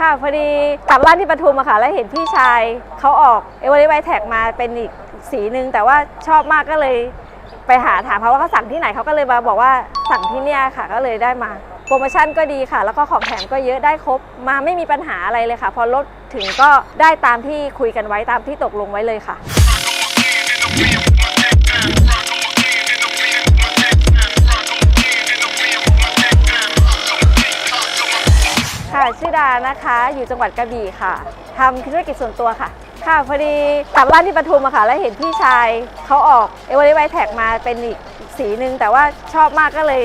ค่ะพอดีกลับบ้านที่ปทุมอะค่ะแล้วเห็นพี่ชายเขาออกเอเวอร์ไวแท็กมาเป็นอีกสีหนึ่งแต่ว่าชอบมากก็เลยไปหาถามเขาว่าเขาสั่งที่ไหนเขาก็เลยมาบอกว่าสั่งที่เนี่ยค่ะก็เลยได้มา โปรโมชั่นก็ดีค่ะ แล้วก็ของแถมก็เยอะได้ครบมาไม่มีปัญหาอะไรเลยค่ะ พอรถถึงก็ได้ตามที่คุยกันไว้ตามที่ตกลงไว้เลยค่ะ ค่ะชื่อดานะคะ อยู่จังหวัดกระบี่ค่ะทำธุรกิจส่วนตัวค่ะ ค่ะพอดีกลับบ้านที่ปทุมอะค่ะ แล้วเห็นพี่ชายเขาออกเอเวอร์ไวแท็กมาเป็นอีกสีหนึ่งแต่ว่าชอบมากก็เลย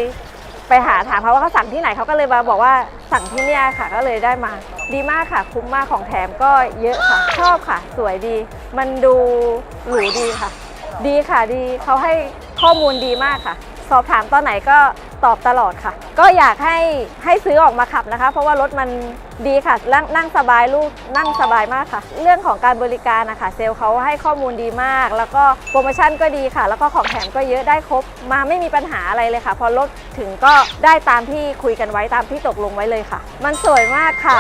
ไปหาถามเขาว่าเขาสั่งที่ไหนเขาก็เลยมาบอกว่าสั่งที่เนี่ยค่ะ ก็เลยได้มา ดีมากค่ะ คุ้มมากของแถมก็เยอะค่ะ ชอบค่ะ สวยดี มันดูหรูดีค่ะ ดีค่ะดีเขาให้ข้อมูลดีมากค่ะ สอบถามตอนไหนก็ ตอบตลอดค่ะ ก็อยากให้ให้ซื้อออกมาขับนะคะ เพราะว่ารถมันดีค่ะนั่งนั่งสบายลูกนั่งสบายมากค่ะ เรื่องของการบริการนะคะเซลล์เขาให้ข้อมูลดีมาก แล้วก็โปรโมชั่นก็ดีค่ะ แล้วก็ของแถมก็เยอะได้ครบ มาไม่มีปัญหาอะไรเลยค่ะ พอรถถึงก็ได้ตามที่คุยกันไว้ตามที่ตกลงไว้เลยค่ะ มันสวยมากค่ะ